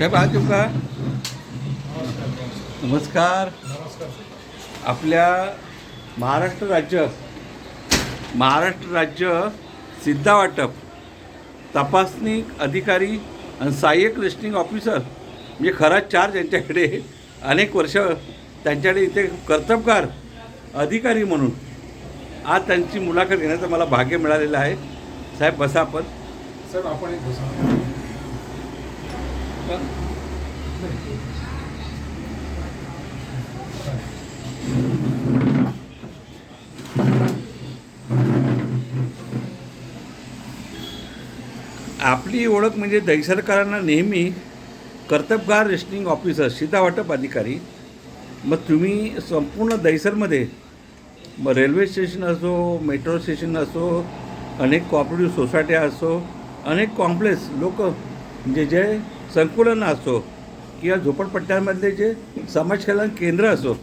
साहेब आज का नमस्कार. आपल्या महाराष्ट्र राज्य महाराष्ट्र राज्य सिद्धा वाटप तपासणी अधिकारी आणि सहाय्यक लिस्टिंग ऑफिसर म्हणजे खरा चार्ज यांच्याकडे अनेक वर्ष त्यांच्याकडे इथे कर्तबगार अधिकारी म्हणून आज त्यांची मुलाखत घेण्याचं मला भाग्य मिळालेलं आहे. साहेब बसा आपण. सर आपण एक आपली ओळख म्हणजे दैसरकारांना नेहमी कर्तबगार रेशनिंग ऑफिसर सीतावाटप अधिकारी. मग तुम्ही संपूर्ण दैसरमध्ये मग रेल्वे स्टेशन असो मेट्रो स्टेशन असो अनेक कॉपरेटिव्ह सोसायट्या असो अनेक कॉम्प्लेक्स लोक म्हणजे जे संकुलन असो किंवा झोपडपट्ट्यांमधले जे समाज कल्याण केंद्र असो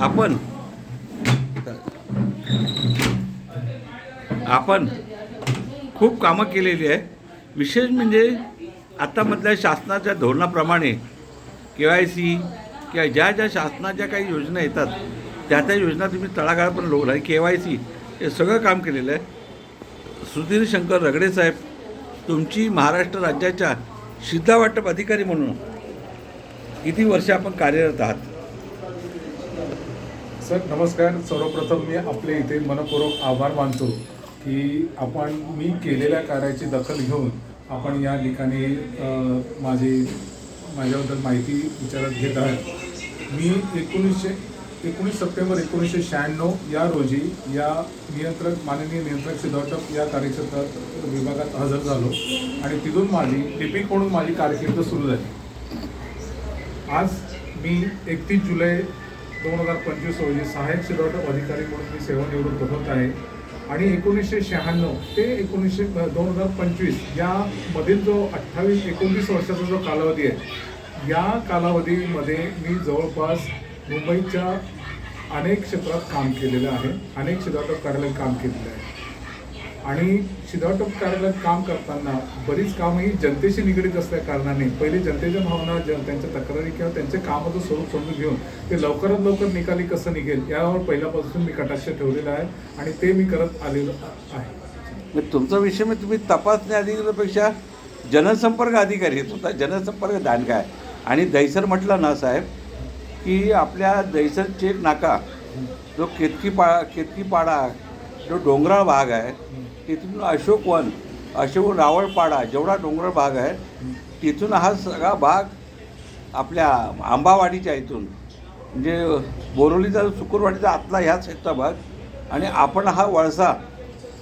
आपण आपण खूप कामं केलेली आहे. विशेष म्हणजे आत्तामधल्या शासनाच्या धोरणाप्रमाणे के वाय सी किंवा ज्या ज्या शासनाच्या काही योजना येतात त्या त्या योजना तुम्ही तळागाळापर्यंत लोक आहे के वाय सी हे सगळं काम केलेलं आहे. सुधीर शंकर रगडे साहेब तुमची महाराष्ट्र राज्याच्या सिद्धा वाटप अधिकारी म्हणून किती वर्ष आपण कार्यरत आहात? सर नमस्कार. सर्वप्रथम मी आपले इथे मनपूर्वक आभार मानतो की आपण मी केलेल्या कार्याची दखल घेऊन आपण या ठिकाणी माझी माझ्याबद्दल माहिती विचारात घेत आहात. मी एकोणीसशे एकोणीस सप्टेंबर एकोणीसशे शहाण्णव या रोजी या नियंत्रक माननीय नियंत्रक सिद्धार्थप या कार्यक्षेत्रात विभागात हजर झालो आणि तिथून माझी लिपिक म्हणून माझी कारकीर्द सुरू झाली. आज मी एकतीस जुलै दोन हजार पंचवीस रोजी सहाय्यक शिरवटक अधिकारी म्हणून मी सेवानिवृत्त होत आहे आणि एकोणीसशे शहाण्णव ते एकोणीसशे दोन हजार पंचवीस या मधील जो अठ्ठावीस एकोणतीस वर्षाचा जो कालावधी आहे या कालावधीमध्ये मी जवळपास मुंबईच्या अनेक क्षेत्रात काम केलेलं आहे. अनेक शिधाटक कार्यालयात काम केलेलं आहे. आणि शिधाटप कार्यालयात काम करताना बरीच कामं ही जनतेशी निगडीत असल्या कारणाने पहिले जनतेच्या भावना ज त्यांच्या तक्रारी किंवा त्यांचे कामाचं स्वरूप समजून घेऊन ते लवकरात लवकर निकाली कसं निघेल यावर पहिल्यापासून मी कटाक्ष ठेवलेला आहे आणि ते मी करत आलेलो आहे. मग तुमचा विषय मी तुम्ही तपासणी अधिकाऱ्यापेक्षा जनसंपर्क अधिकारी आहे तुमचा जनसंपर्क दांडगा आहे. आणि दैसर म्हटलं ना साहेब की आपल्या दैसरचे चेक नाका जो केतकी पाळा केतकी पाडा जो डोंगराळ भाग आहे तिथून अशोक वन अशोक रावळपाडा जेवढा डोंगराळ भाग आहे तिथून हा सगळा भाग आपल्या आंबावाडीच्या इथून म्हणजे बोरोलीचा सुकुरवाडीचा आतला ह्या साईडचा भाग आणि आपण हा वळसा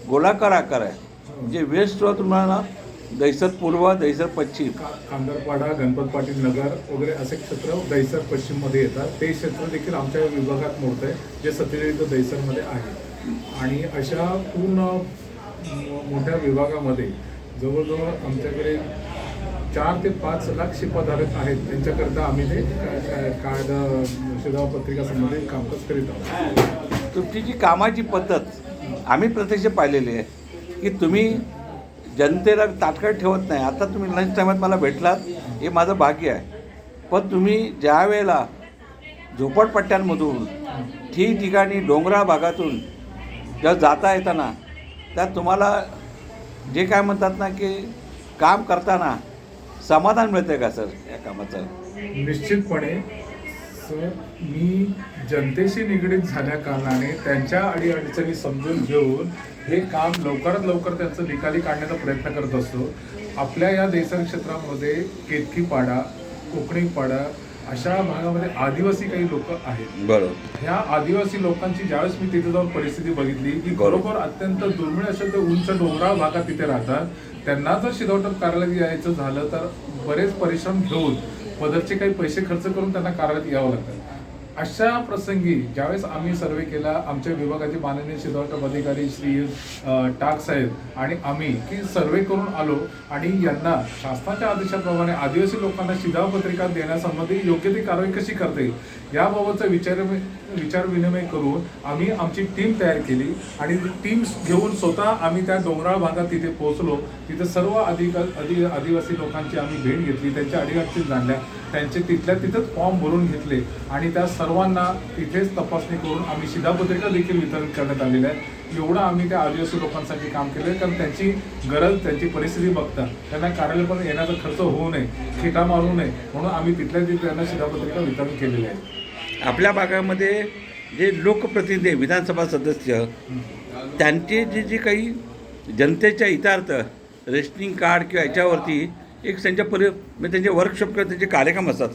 गोलाकार आकार आहे. म्हणजे वेस्ट तुम्हाला दैसर पूर्व दैसर पश्चिम. का कांदरपाडा गणपत पाटील नगर वगैरे असे क्षेत्र दैसर पश्चिममध्ये येतात. ते क्षेत्र देखील आमच्या विभागात मोडतं आहे जे सत्यजित दैसरमध्ये आहे. आणि अशा पूर्ण मोठ्या विभागामध्ये जवळजवळ आमच्याकडे चार ते पाच लाख शिपाधारक आहेत. त्यांच्याकरता आम्ही ते का- का- कायदा शिधाव पत्रिका संबंधित कामकाज करीत आहोत. तुमची जी कामाची पद्धत आम्ही प्रत्यक्ष पाहिलेली आहे की तुम्ही जनतेला ताटकळ ठेवत नाही. आता तुम्ही लंच टायमात मला भेटलात हे माझं भाग्य आहे. पण तुम्ही ज्या वेळेला झोपडपट्ट्यांमधून ठिकठिकाणी डोंगराळ भागातून जेव्हा जाता येताना त्यात तुम्हाला जे काय म्हणतात ना की काम करताना समाधान मिळतं का सर या कामाचं? निश्चितपणे सर मी जनतेशी निगडीत झाल्या कारणाने त्यांच्या अडीअडचणी समजून घेऊन हे काम लवकरात लवकर त्यांचं निकाली काढण्याचा प्रयत्न करत असतो. आपल्या या देसर क्षेत्रामध्ये केतकीपाडा कोकणीपाडा अशा भागामध्ये आदिवासी काही लोक आहेत. बरोबर. ह्या आदिवासी लोकांची ज्यावेळेस मी तिथे जाऊन परिस्थिती बघितली की बरोबर. अत्यंत दुर्मिळ अशा तर उंच डोंगराळ भागात तिथे राहतात. त्यांना जर शिरवटप कार्यालयात यायचं झालं तर बरेच परिश्रम घेऊन पदरचे काही पैसे खर्च करून त्यांना कार्यालयात यावं लागतं. अशा प्रसंगी ज्यावेळेस आम्ही सर्वे केला आमच्या विभागाचे माननीय शिरवटप अधिकारी श्री टाक साहेब आणि आम्ही की सर्वे करून आलो आणि यांना शासनाच्या आदेशाप्रमाणे आदिवासी लोकांना शिधाव पत्रिका देण्यासंबंधी योग्य ती कारवाई कशी करता येईल? याबाबतचा विचार विचार विनिमय करून आम्ही आमची टीम तयार केली आणि टीम घेऊन स्वतः आम्ही त्या डोंगराळ भागात तिथे पोहोचलो. तिथे सर्व अधिक अधि आदिवासी लोकांची आम्ही भेट घेतली त्यांच्या अडीअडचणी जाणल्या त्यांचे तिथल्या तिथंच फॉर्म भरून घेतले आणि त्या सर्वांना तिथेच तपासणी करून आम्ही शिधापत्रिका देखील वितरण करण्यात आलेल्या आहे एवढं आम्ही त्या आदिवासी लोकांसाठी काम केलं आहे कारण त्यांची गरज त्यांची परिस्थिती बघता. त्यांना कार्यालय पण येण्याचा खर्च होऊ नये खिटा मारू नये म्हणून आम्ही तिथल्या तिथे त्यांना शिधापत्रिका वितरण केलेले आहे आपल्या भागामध्ये जे लोकप्रतिनिधी विधानसभा सदस्य त्यांचे जे जे काही जनतेच्या हितार्थ रेशनिंग कार्ड किंवा याच्यावरती एक त्यांच्या परि म्हणजे त्यांचे वर्कशॉप किंवा त्यांचे कार्यक्रम असतात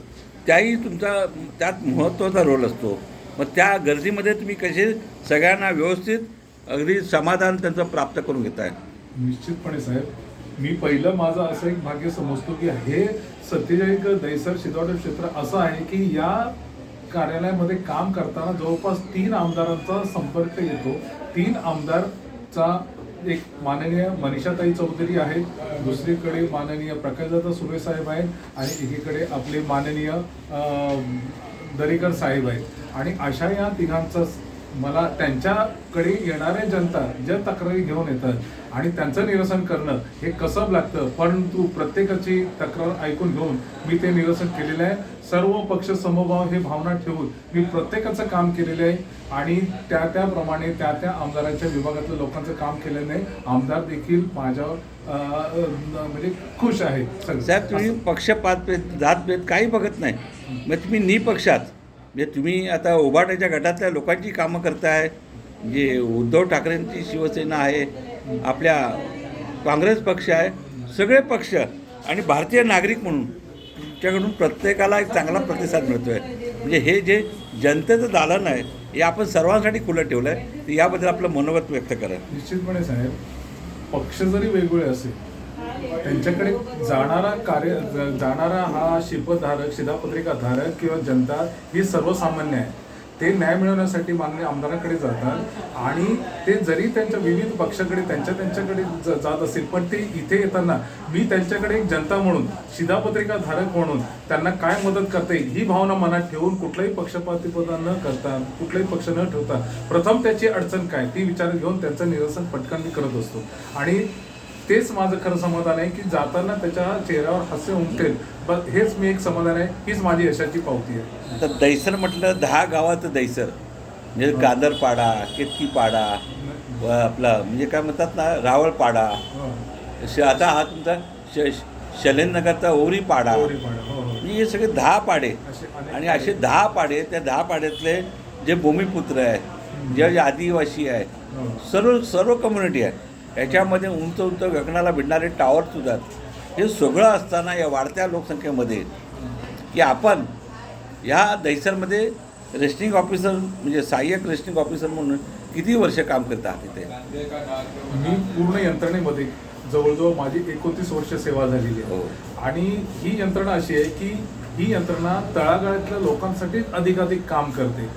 त्याही तुमचा त्यात महत्त्वाचा रोल असतो. मग त्या गर्दीमध्ये तुम्ही कसे सगळ्यांना व्यवस्थित अगदी समाधान त्यांचं प्राप्त करून घेत आहे निश्चितपणे साहेब मी पहिलं माझं असं एक भाग्य समजतो की हे सत्तेचाळीस दैसर शिदवाडे क्षेत्र असं आहे की या कार्यालयामध्ये काम करताना जवळपास तीन आमदारांचा संपर्क येतो. तीन आमदारचा एक माननीय मनीषाताई चौधरी आहेत दुसरीकडे माननीय प्रकाशदादा सुरे साहेब आहेत आणि एकीकडे आपले माननीय दरेकर साहेब आहेत. आणि अशा या तिघांचा मला त्यांच्याकडे येणाऱ्या जनता ज्या तक्रारी घेऊन येतात आणि त्यांचं निरसन करणं हे कसं लागतं? परंतु प्रत्येकाची तक्रार ऐकून घेऊन मी ते निरसन केलेलं आहे. सर्व पक्ष समभाव हे भावना ठेवून मी प्रत्येकाचं काम केलेलं आहे आणि त्या त्याप्रमाणे त्या त्या आमदारांच्या विभागातल्या लोकांचं काम केल्याने आमदार देखील माझ्यावर म्हणजे खुश आहे साहेब तुम्ही पक्षपात भेद जातभेद काही बघत नाही. मग तुम्ही निपक्षात. म्हणजे तुम्ही आता उभाट्याच्या गटातल्या लोकांची कामं करताय जे उद्धव ठाकरेंची शिवसेना आहे आपल्या काँग्रेस पक्ष आहे सगळे पक्ष आणि भारतीय नागरिक म्हणून तुमच्याकडून प्रत्येकाला एक चांगला प्रतिसाद मिळतो आहे म्हणजे हे जे जनतेचं दालन आहे हे आपण सर्वांसाठी खुलं ठेवलं आहे तर याबद्दल आपलं मनोगत व्यक्त करा. निश्चितपणे साहेब पक्ष जरी वेगवेगळे असेल त्यांच्याकडे जाणारा कार्य जाणारा हा शिल्पधारक शिधापत्रिका धारक किंवा जनता ही सर्वसामान्य आहे. ते न्याय मिळवण्यासाठी मान्य आमदारांकडे जातात आणि ते जरी त्यांच्या विविध पक्षाकडे त्यांच्या त्यांच्याकडे जात असेल पण ते इथे येताना मी त्यांच्याकडे एक जनता म्हणून शिधापत्रिका धारक म्हणून त्यांना काय मदत करता येईल ही भावना मनात ठेवून कुठलाही पक्षपातीपदा न करता कुठलाही पक्ष न ठेवता प्रथम त्याची अडचण काय ती विचार घेऊन त्यांचं निरसन पटकन मी करत असतो. आणि तेच माझं खरं समाधान आहे की जाताना त्याच्या चेहऱ्यावर हास्य उमटेल. बस हेच मी एक समाधान आहे हीच माझी यशाची पावती आहे. तर दैसर म्हटलं दहा गावाचं दैसर म्हणजे गांधरपाडा केतकीपाडा व आपला म्हणजे काय म्हणतात ना रावळपाडा. श आता हा तुमचा श शलेनगरचा ओरीपाडा. हो, हो. म्हणजे हे सगळे दहा पाडे. आणि असे दहा पाडे त्या दहा पाड्यातले जे भूमिपुत्र आहे जे आदिवासी आहेत हो. सर्व सर्व कम्युनिटी आहे याच्यामध्ये उंच उंच गगनाला भिडणारे टावरसुद्धा हे सगळं असताना या वाढत्या लोकसंख्येमध्ये की आपण या दैसरमध्ये रेस्टिंग ऑफिसर म्हणजे सहाय्यक रेस्टिंग ऑफिसर म्हणून किती वर्ष काम करत आहात तिथे मी पूर्ण यंत्रणेमध्ये जवळजवळ माझी एकोणतीस वर्ष सेवा झालेली आहे. हो. आणि ही यंत्रणा अशी आहे की ही यंत्रणा तळागाळातल्या लोकांसाठी अधिकाधिक काम करते.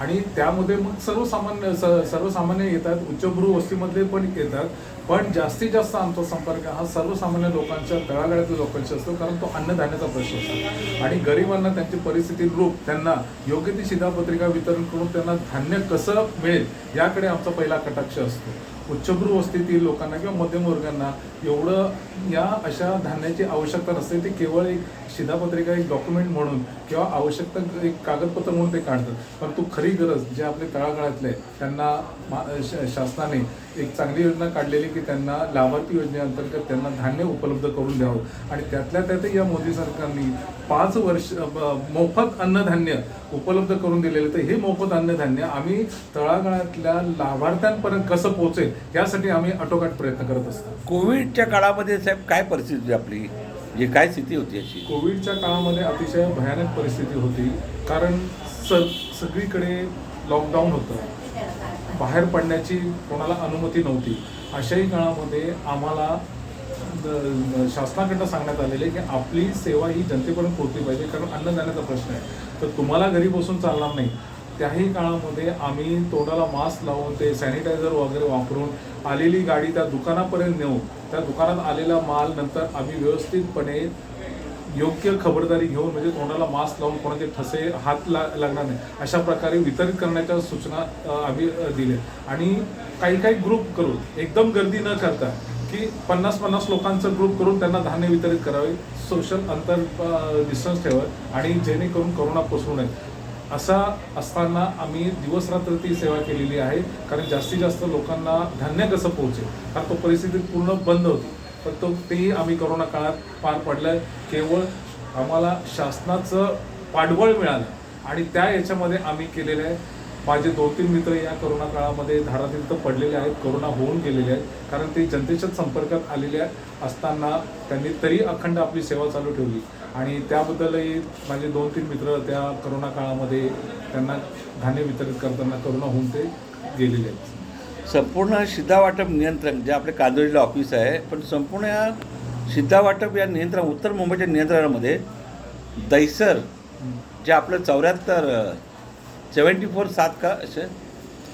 आणि त्यामध्ये मग सर्वसामान्य सर्वसामान्य येतात उच्चभ्रू वस्तीमध्ये पण येतात. पण जास्तीत जास्त आमचा संपर्क हा सर्वसामान्य लोकांच्या तळागाळातल्या लोकांशी असतो कारण तो अन्नधान्याचा प्रश्न असतो. आणि गरिबांना त्यांची परिस्थिती रूप त्यांना योग्य ती शिधापत्रिका वितरण करून त्यांना धान्य कसं मिळेल याकडे आमचा पहिला कटाक्ष असतो. उच्चभ्रू वस्तीतील लोकांना किंवा मध्यमवर्गांना एवढं या अशा धान्याची आवश्यकता नसते. ते केवळ एक शिधापत्रिका एक डॉक्युमेंट म्हणून किंवा आवश्यकता एक कागदपत्र म्हणून ते काढतात. परंतु खरी गरज जे आपले तळागाळातले त्यांना मा- शासनाने एक चांगली योजना काढलेली की त्यांना लाभार्थी योजनेअंतर्गत त्यांना धान्य उपलब्ध करून द्यावं. आणि त्यातल्या त्यातही या मोदी सरकारने पाच वर्ष मोफत अन्नधान्य उपलब्ध करून दिलेले तर हे मोफत अन्नधान्य आम्ही तळागाळातल्या लाभार्थ्यांपर्यंत कसं पोहोचेल यासाठी आम्ही आटोकाट प्रयत्न करत असतो. कोविडच्या काळामध्ये साहेब काय परिस्थिती होती आपली? म्हणजे काय स्थिती होती अशी? कोविडच्या काळामध्ये अतिशय भयानक परिस्थिती होती. कारण स सगळीकडे लॉकडाऊन होतं. बाहेर पडण्याची कोणाला अनुमती नव्हती. अशाही काळामध्ये आम्हाला शासनाकडनं सांगण्यात आलेले की आपली सेवा ही जनतेपर्यंत पोहोचली पाहिजे कारण अन्नदाण्याचा प्रश्न आहे. तर तुम्हाला घरी बसून चालणार नाही. त्याही काळामध्ये आम्ही तोंडाला मास्क लावून ते सॅनिटायझर वगैरे वापरून आलेली गाडी त्या दुकानापर्यंत नेऊन त्या दुकानात आलेला माल नंतर आम्ही व्यवस्थितपणे योग्य खबरदारी घेऊन म्हणजे तोंडाला मास्क लावून कोणाचे ठसे हात ला लागणार नाही. अशा प्रकारे वितरित करण्याच्या सूचना आम्ही दिल्या. आणि काही काही ग्रुप करून एकदम गर्दी न करता की पन्नास पन्नास लोकांचा ग्रुप करून त्यांना धान्य वितरित करावे सोशल अंतर डिस्टन्स ठेवा आणि जेणेकरून करोना पसरू नये. असा असताना आम्ही दिवसरात्र ती सेवा केलेली आहे कारण जास्तीत जास्त लोकांना धान्य कसं पोहोचेल? कारण तो परिस्थिती पूर्ण बंद होती. पण तो तेही आम्ही करोना काळात पार पडलं केवळ आम्हाला शासनाचं पाठबळ मिळालं आणि त्या याच्यामध्ये आम्ही केलेलं आहे. माझे दोन तीन मित्र या करोना काळामध्ये धारातीर्थ पडलेले आहेत करोना होऊन गेलेले आहेत. कारण ते जनतेच्याच संपर्कात आलेले असताना त्यांनी तरी अखंड आपली सेवा चालू ठेवली. आणि त्याबद्दलही माझे दोन तीन मित्र त्या करोना काळामध्ये त्यांना धान्य वितरित करताना करोना होऊन ते गेलेले आहेत. संपूर्ण शिधा वाटप नियंत्रण जे आपले कांदोलीला ऑफिस आहे पण संपूर्ण या शिधा वाटप या नियंत्रण उत्तर मुंबईच्या नियंत्रणामध्ये दैसर जे आपलं चौऱ्याहत्तर सेवन्टी फोर सात का असे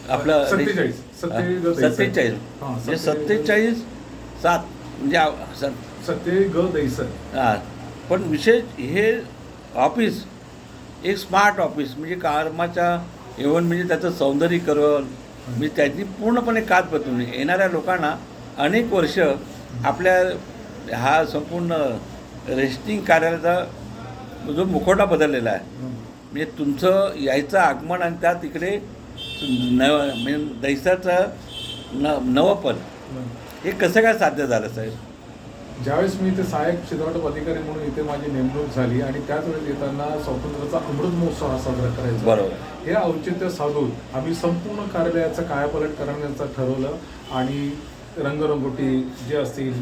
आपलं सत्तेचाळीस. हां, म्हणजे सत्ते- सत्तेचाळीस सात म्हणजे हां पण विशेष हे ऑफिस एक स्मार्ट ऑफिस म्हणजे कामाच्या एवन म्हणजे त्याचं सौंदर्यीकरण म्हणजे त्याची पूर्णपणे कात बदलून येणाऱ्या लोकांना अनेक वर्ष आपल्या हा संपूर्ण रेस्टिंग कार्यालयाचा जो मुखवटा बदललेला आहे. म्हणजे तुमचं यायचं आगमन आणि त्या तिकडे नव म्हणजे दैसाचं न नवपण हे कसं काय साध्य झालं साहेब? ज्यावेळेस मी इथे सहाय्यक शिधावाटप अधिकारी म्हणून इथे माझी नेमणूक झाली आणि त्याच वेळेस येताना स्वातंत्र्याचा अमृत महोत्सव हा साजरा करायचा. बरोबर. हे औचित्य साधून आम्ही संपूर्ण कार्यालयाचं कायापालट करण्याचं ठरवलं आणि रंगरंगोटी जे असतील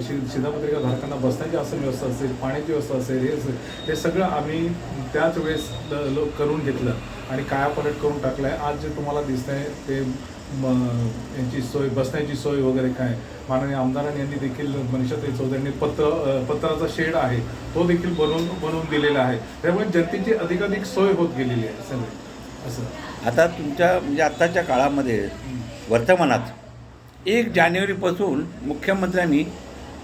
शि शिधापत्रिका धारकांना बसण्याची असं व्यवस्था असेल पाण्याची व्यवस्था असेल हे हे सगळं आम्ही त्याच वेळेस करून घेतलं आणि कायापालट करून टाकलं आहे आज जे तुम्हाला दिसतंय ते यांची सोय बसण्याची सोय वगैरे काय? माननीय आमदारांनी यांनी देखील मनीषाताई चौधरींनी पत्र पत्राचा शेड आहे तो देखील बनवून बनवून दिलेला आहे. त्यामुळे जनतेची अधिकाधिक सोय होत गेलेली आहे सगळी. असं. आता तुमच्या म्हणजे आत्ताच्या काळामध्ये वर्तमानात एक जानेवारीपासून मुख्यमंत्र्यांनी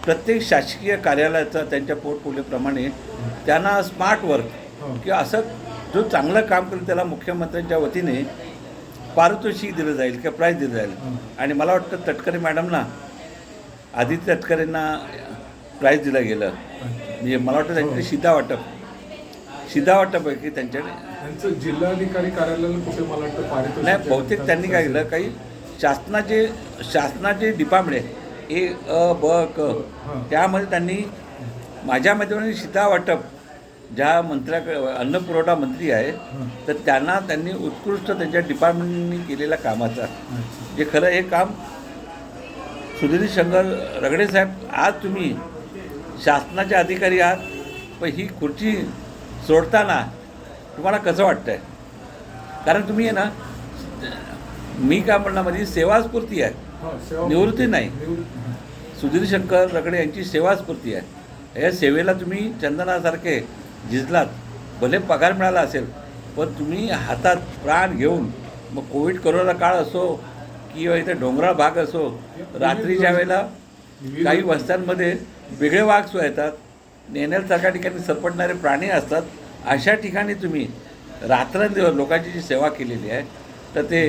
प्रत्येक शासकीय कार्यालयाचा त्यांच्या पोर्टफोलिओप्रमाणे त्यांना स्मार्ट वर्क हो. किंवा असं जो चांगलं काम करेल त्याला मुख्यमंत्र्यांच्या वतीने पारितोषिक दिलं जाईल किंवा प्राईज दिलं जाईल. आणि मला वाटतं तटकरे मॅडमना आदित्य तटकरेंना प्राईज दिलं गेलं म्हणजे मला वाटतं त्यांच्याकडे हो. शिधा वाटप शिधा वाटप आहे की त्यांच्याकडे त्यांचं जिल्हाधिकारी कार्यालयाला कुठे मला वाटतं पारितोषिक नाही बहुतेक त्यांनी काय केलं काही शासनाचे शासनाचे डिपार्टमेंट आहे ए अ ब क. त्यामध्ये त्यांनी माझ्या माध्यमाने सीता वाटप ज्या मंत्र्याकडे अन्न पुरवठा मंत्री आहे. तर त्यांना त्यांनी उत्कृष्ट त्यांच्या डिपार्टमेंटनी केलेल्या कामाचा. जे खरं हे काम सुधीर शंकर रगडे साहेब आज तुम्ही शासनाचे अधिकारी आहात पण ही खुर्ची सोडताना तुम्हाला कसं वाटतं आहे कारण तुम्ही आहे ना मी काय म्हणणार माझी सेवास्फूर्ती आहे हो, निवृत्ती नाही. सुधीर शंकर रगडे यांची सेवास्फूर्ती आहे या सेवेला तुम्ही चंदनासारखे झिजलात भले पगार मिळाला असेल पण तुम्ही हातात प्राण घेऊन मग कोविड करोना काळ असो किंवा इथे डोंगराळ भाग असो रात्रीच्या वेळेला काही वस्त्यांमध्ये वेगळे वाघ सो येतात. नेण्यासारख्या ठिकाणी सरपटणारे प्राणी असतात. अशा ठिकाणी तुम्ही रात्रंदिवस लोकांची जी सेवा केलेली आहे तर ते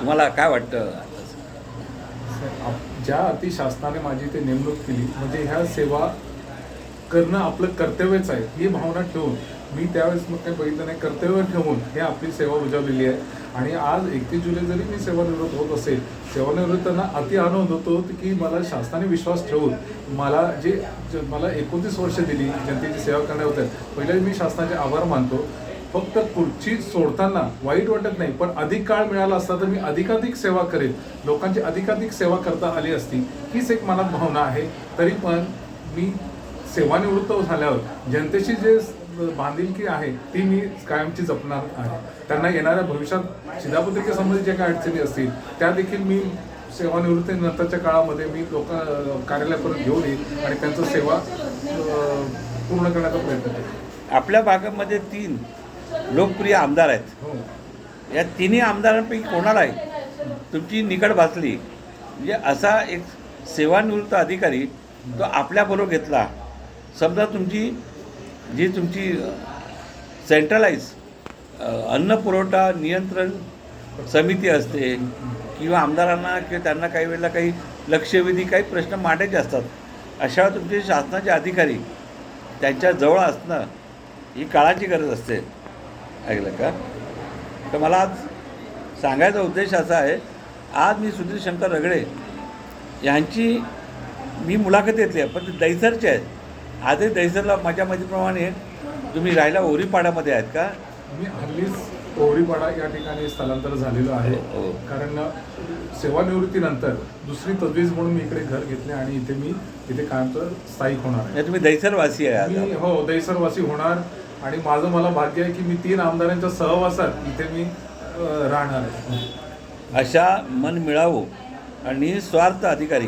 तुम्हाला काय वाटतं? ज्या अति शासनाने माझी ते नेमणूक केली म्हणजे ह्या सेवा करणं आपलं कर्तव्यच आहे. ही भावना ठेवून मी त्यावेळेस मग काही बघितलं नाही कर्तव्य ठेवून हे आपली सेवा बजावलेली आहे. आणि आज एकतीस जुलै जरी मी सेवानिवृत्त होत असेल सेवानिवृत्तांना अति आनंद होतो की मला शासनाने विश्वास ठेवून मला जे मला एकोणतीस वर्ष दिली जनतेची सेवा करण्या होत्या पहिल्या मी शासनाचे आभार मानतो. फक्त खुर्ची सोडताना वाईट वाटत नाही पण अधिक काळ मिळाला असता तर मी अधिकाधिक सेवा करेन. लोकांची अधिकाधिक सेवा करता आली असती हीच एक मनात भावना आहे. तरी पण मी सेवानिवृत्त झाल्यावर जनतेची जे बांधिलकी आहे ती मी कायमची जपणार आहे. त्यांना येणाऱ्या भविष्यात शिधापत्रिकेसंबंधी ज्या काही अडचणी असतील त्या देखील मी सेवानिवृत्तीनंतरच्या काळामध्ये मी लोक कार्यालयापर्यंत घेऊन येईल आणि त्यांचं सेवा पूर्ण करण्याचा प्रयत्न करेन. आपल्या भागामध्ये तीन लोकप्रिय आमदार आहेत. हो. या तिन्ही आमदारांपैकी कोणालाही तुमची निकड भासली. म्हणजे असा एक सेवानिवृत्त अधिकारी तो आपल्याबरोबर घेतला. समजा तुमची जी तुमची सेंट्रलाइज अन्न पुरवठा नियंत्रण समिती असते किंवा आमदारांना किंवा त्यांना काही वेळेला काही लक्षवेधी काही प्रश्न मांडायचे असतात अशा तुमचे शासनाचे अधिकारी त्यांच्या जवळ असणं ही काळाची गरज असते. ऐकलं का? तर मला आज सांगायचा उद्देश असा आहे आज मी सुधीर शंकर रगडे यांची मी मुलाखत घेतली आहे पण ते दैसरचे आहेत. आजही दैसरला माझ्या माहितीप्रमाणे तुम्ही राहायला ओरीपाड्यामध्ये आहेत का? मी हल्लीच ओरीपाडा या ठिकाणी स्थलांतर झालेलो आहे. हो, हो. कारण सेवानिवृत्तीनंतर दुसरी तजवीज म्हणून मी इकडे घर घेतले आणि इथे मी इथे कायमचं स्थायिक होणार आहे. तुम्ही दैसरवासी आहे मी हो दैसरवासी होणार आणि माझं मला भाग्य आहे की मी तीन आमदारांच्या सहवासात इथे मी अ, राहणार आहे. अशा मन मिळावो आणि स्वार्थ अधिकारी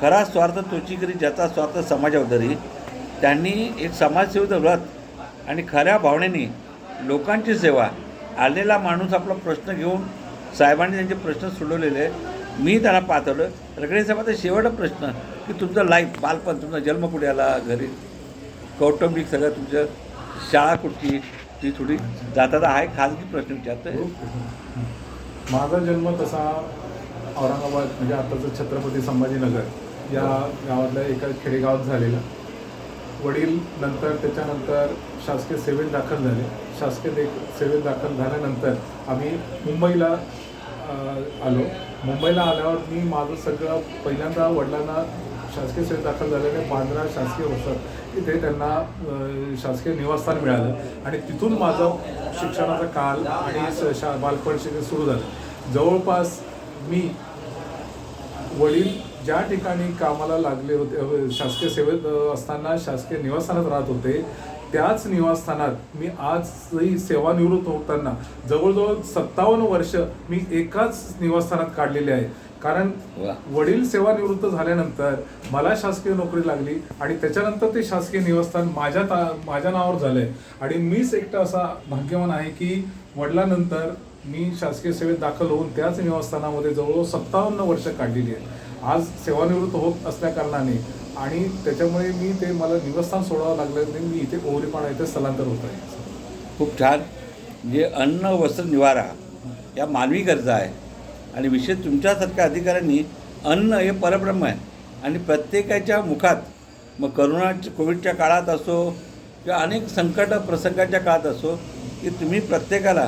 खरा स्वार्थ तोची करी ज्याचा स्वार्थ समाजावदरी त्यांनी एक समाजसेवेचं व्रत आणि खऱ्या भावनेने लोकांची सेवा आलेला माणूस आपला प्रश्न घेऊन साहेबांनी त्यांचे प्रश्न सोडवलेले. मी त्यांना पाठवलं. रगडे साहेबाचा शेवटचा प्रश्न की तुमचं लाईफ बालपण तुमचा जन्म कुठे आला घरी? कौटुंबिक सगळं तुमचं शाळा कुठची? ती थोडी जाता आहे खाजगी प्रश्न विचारतोय. हो. माझा जन्म तसा औरंगाबाद म्हणजे आताचं छत्रपती संभाजीनगर या गावातल्या एका खेडेगावात झालेला. वडील नंतर त्याच्यानंतर शासकीय सेवेत दाखल झाले. शासकीय दे सेवेत दाखल झाल्यानंतर आम्ही मुंबईला आलो. मुंबईला आल्यावर मी माझं सगळं पहिल्यांदा वडिलांना शासकीय सेवेत दाखल झाल्याने बांद्रा शासकीय वसत इथे त्यांना शासकीय निवासस्थान मिळालं. आणि तिथून माझं शिक्षणाचा काल आणि स- शा बालपण शिक्षण सुरू झालं. जवळपास मी वडील ज्या ठिकाणी कामाला लागले होते शासकीय सेवेत असताना शासकीय निवासस्थानात राहत होते त्याच निवासस्थानात मी आजही सेवानिवृत्त होताना जवळजवळ सत्तावन्न वर्ष मी एकाच निवासस्थानात काढलेले आहे. कारण वडील सेवानिवृत्त झाल्यानंतर मला शासकीय नोकरी लागली आणि त्याच्यानंतर ते शासकीय निवासस्थान माझ्या ता माझ्या नावावर झालंय. आणि मीच एकटा असा भाग्यवान आहे की वडिलांनंतर मी शासकीय सेवेत दाखल होऊन त्याच निवासस्थानामध्ये जवळजवळ सत्तावन्न वर्ष काढलेली आहेत आज सेवानिवृत्त होत असल्या कारणाने आणि त्याच्यामुळे मी ते मला निवस्थान सोडावं लागलं लागल्याने मी इथे ओरीपाडा इथे स्थलांतर होत आहे. खूप छान. जे अन्न वस्त्र निवारा या मानवी गरजा आहे. आणि विशेष तुमच्यासारख्या अधिकाऱ्यांनी अन्न हे परब्रह्म आहे. आणि प्रत्येकाच्या मुखात मग करोना कोविडच्या काळात असो किंवा अनेक संकट प्रसंगाच्या काळात असो की तुम्ही प्रत्येकाला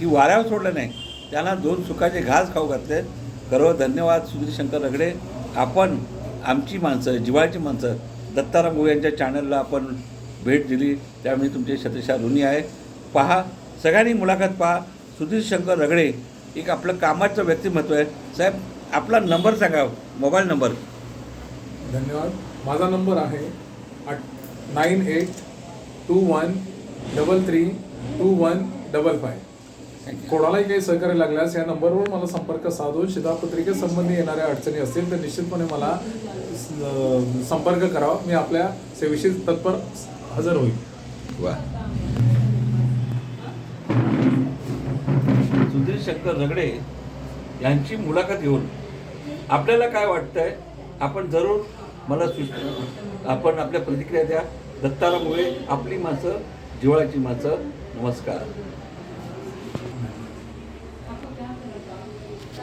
की वाऱ्यावर सोडलं नाही त्यांना दोन सुखाचे घास खाऊ घातले खरं धन्यवाद सुधीर शंकर रगडे. आपण आमची माणसं जिवाळची माणसं दत्ताराम गोळे यांच्या चॅनलला आपण भेट दिली. त्यामुळे तुमचे शतशा ऋणी आहे. पहा सगळ्यांनी मुलाखत पहा. सुधीर शंकर रगडे एक आपलं कामाचं व्यक्तिमत्व आहे. साहेब आपला नंबर सांगा मोबाईल नंबर. धन्यवाद. माझा नंबर आहे आठ nine eight two one double three two one double five कोणालाही काही सहकार्य लागल्यास या नंबरवर मला संपर्क साधून शिधापत्रिकेसंबंधी येणाऱ्या अडचणी असतील तर निश्चितपणे मला संपर्क करावा. मी आपल्या सेवेशी तत्पर हजर होईल वा. सुधीर शंकर रगडे यांची मुलाखत घेऊन आपल्याला काय वाटतंय? आपण जरूर मला आपण आपल्या प्रतिक्रिया द्या. दत्तारामुळे आपली माणसं जिवाळ्याची माणसं नमस्कार.